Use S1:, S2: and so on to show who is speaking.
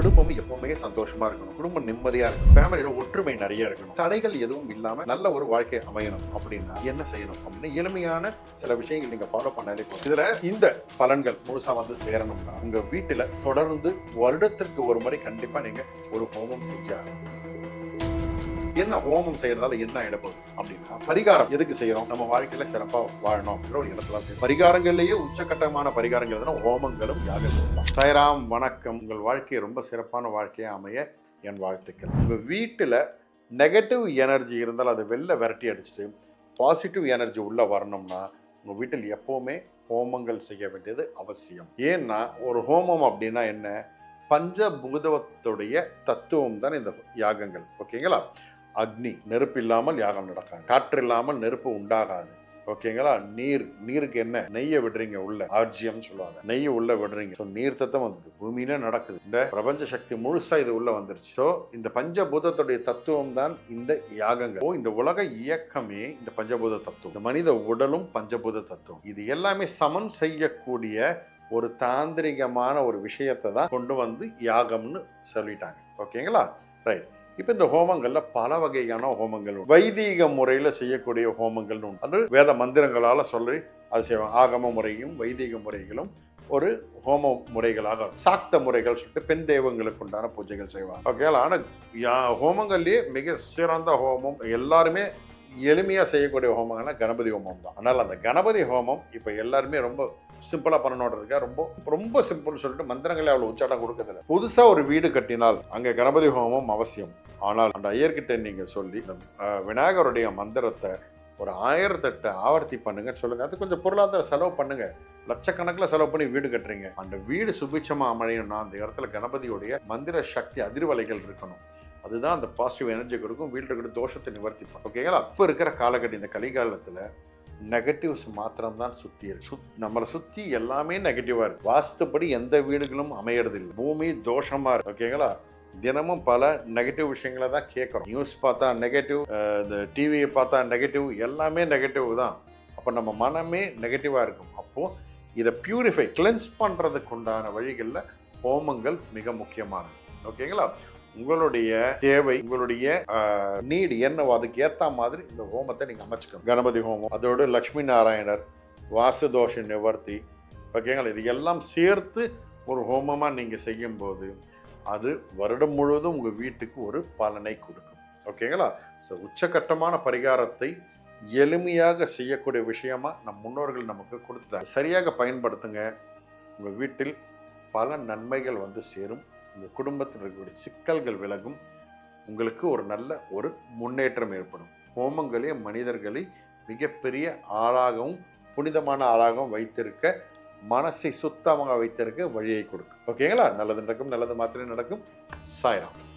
S1: குடும்பம் எப்பவுமே சந்தோஷமா இருக்கணும். குடும்பம் நிம்மதியா இருக்கணும். ஃபேமிலியோட ஒற்றுமை நிறைய இருக்கணும். தடைகள் எதுவும் இல்லாம நல்ல ஒரு வாழ்க்கை அமையணும் அப்படின்னா என்ன செய்யணும் அப்படின்னு எளிமையான சில விஷயங்கள் நீங்க ஃபாலோ பண்ணாலே போதும். இதுல இந்த பலன்கள் முழுசா வந்து சேரணும்னா உங்க வீட்டுல தொடர்ந்து வருடத்திற்கு ஒரு முறை கண்டிப்பா நீங்க ஒரு ஹோமம் செஞ்சாகணும் என்ன ஹோமம் செய்யறதால என்ன ஆயிடப்போகுது அப்படின்னா பரிகாரம் எதுக்கு செய்யறோம்? நம்ம வாழ்க்கையில சிறப்பா வாழணும் அப்படின்ற ஒரு இடத்துல செய்யணும் பரிகாரங்கள்லயே உச்சக்கட்டமான பரிகாரங்கள் ஹோமங்களும் யாகங்களும் தான். சாய்ராம் வணக்கம். உங்கள் வாழ்க்கையை ரொம்ப சிறப்பான வாழ்க்கையா அமைய என் வாழ்த்துக்கள். உங்க வீட்டுல நெகட்டிவ் எனர்ஜி இருந்தால் அதை வெளில விரட்டி அடிச்சுட்டு பாசிட்டிவ் எனர்ஜி உள்ள வரணும்னா உங்க வீட்டில் எப்பவுமே ஹோமங்கள் செய்ய வேண்டியது அவசியம். ஏன்னா ஒரு ஹோமம் அப்படின்னா என்ன? பஞ்சபூதத்துடைய தத்துவம் தான் இந்த யாகங்கள். ஓகேங்களா? அக்னி நெருப்பு இல்லாமல் யாகம் நடக்காது. காற்று இல்லாமல் நெருப்பு உண்டாகாது. ஓகேங்களா நீர் நீருக்கு என்ன? நெய்யை விடுறீங்க உள்ள. ஆர்ஜியம் சொல்லுவாங்க. நெய்யை உள்ள விடுறீங்க. ஸோ நீர் தத்தம் வந்தது. பூமியில நடக்குது. இந்த பிரபஞ்ச சக்தி முழுசா இது உள்ள வந்துருச்சு. ஸோ இந்த பஞ்சபூதத்துடைய தத்துவம் தான் இந்த யாகங்கள். ஓ இந்த உலக இயக்கமே இந்த பஞ்சபூத தத்துவம். இந்த மனித உடலும் பஞ்சபூத தத்துவம். இது எல்லாமே சமன் செய்யக்கூடிய ஒரு தாந்திரிகமான ஒரு விஷயத்தை தான் கொண்டு வந்து யாகம்னு சொல்லிட்டாங்க. ஓகேங்களா ரைட் இப்போ இந்த ஹோமங்களில் பல வகையான ஹோமங்கள் வைதீக முறையில் செய்யக்கூடிய ஹோமங்கள்னு உண்டு. அது வேத மந்திரங்களால் சொல்லி அது செய்வாங்க. ஆகம முறையும் வைதீக முறைகளும் ஒரு ஹோம முறைகளாக சாக்த முறைகள் சொல்லிட்டு பெண் தெய்வங்களுக்கு உண்டான பூஜைகள் செய்வாங்க. ஓகே ஆனால் யா- மிக சிறந்த ஹோமம் எல்லாருமே எளிமையாக செய்யக்கூடிய ஹோமங்கள்னா கணபதி ஹோமம் தான். ஆனால் அந்த கணபதி ஹோமம் இப்போ எல்லாருமே ரொம்ப சிம்பிளாக பண்ணணுன்றதுக்காக ரொம்ப ரொம்ப சிம்பிள்னு சொல்லிட்டு மந்திரங்களே அவ்வளோ உச்சாட்டம் கொடுக்கறதில்ல. புதுசாக ஒரு வீடு கட்டினால் அங்கே கணபதி ஹோமம் அவசியம். ஆனால் அந்த ஐயர்கிட்ட நீங்கள் சொல்லி விநாயகருடைய மந்திரத்தை ஒரு ஆயிரத்தெட்டு ஆவர்த்தி பண்ணுங்கள் சொல்லுங்கள் அது கொஞ்சம் பொருளாதார செலவு பண்ணுங்கள் லட்சக்கணக்கில் செலவு பண்ணி வீடு கட்டுறீங்க. அந்த வீடு சுபிட்சமா அமையணும்னா அந்த இடத்துல கணபதியுடைய மந்திர சக்தி அதிர்வலைகள் இருக்கணும். அதுதான் அந்த பாசிட்டிவ் எனர்ஜி கொடுக்கும் வீட்டில் இருக்கிற தோஷத்தை நிவர்த்திப்போம் ஓகேங்களா அப்போ இருக்கிற காலகட்டம் இந்த கலிகாலத்தில் நெகட்டிவ்ஸ் மாத்திரம் தான் சுற்றி சுத் நம்மளை சுற்றி எல்லாமே நெகட்டிவாக இருக்கு. வாஸ்துப்படி எந்த வீடுகளும் அமையறதில்லை. பூமி தோஷமாக இருக்கு. ஓகேங்களா தினமும் பல நெகட்டிவ் விஷயங்களை தான் கேட்குறோம். நியூஸ் பார்த்தா நெகட்டிவ் இந்த டிவியை பார்த்தா நெகட்டிவ் எல்லாமே நெகட்டிவ் தான். அப்போ நம்ம மனமே நெகட்டிவாக இருக்கும். அப்போது இதை பியூரிஃபை கிளென்ஸ் பண்ணுறதுக்கு உண்டான வழிகளில் ஹோமங்கள் மிக முக்கியமானது. ஓகேங்களா உங்களுடைய தேவை உங்களுடைய நீடு என்னவோ அதுக்கு ஏற்ற மாதிரி இந்த ஹோமத்தை நீங்கள் அமைச்சுக்கணும். கணபதி ஹோமம் அதோடு லக்ஷ்மி நாராயணர் வாசுதோஷ நிவர்த்தி ஓகேங்களா? இது எல்லாம் சேர்த்து ஒரு ஹோமமாக நீங்கள் செய்யும்போது அது வருடம் முழுவதும் உங்கள் வீட்டுக்கு ஒரு பலனை கொடுக்கும். ஓகேங்களா? ஸோ உச்சகட்டமான பரிகாரத்தை எளிமையாக செய்யக்கூடிய விஷயமா நம் முன்னோர்கள் நமக்கு கொடுத்துட்டாங்க. சரியாக பயன்படுத்துங்க. உங்கள் வீட்டில் பல நன்மைகள் வந்து சேரும். உங்கள் குடும்பத்தில் இருக்கக்கூடிய சிக்கல்கள் விலகும். உங்களுக்கு ஒரு நல்ல ஒரு முன்னேற்றம் ஏற்படும். ஹோமங்களே மனிதர்களை மிகப்பெரிய ஆளாகவும் புனிதமான ஆளாகவும் வைத்திருக்க மனசை சுத்தமாக வைத்திருக்க வழியை கொடுக்கும். ஓகேங்களா? நல்லது நடக்கும் நல்லது மாத்திரம் நடக்கும். சாய்ராம்.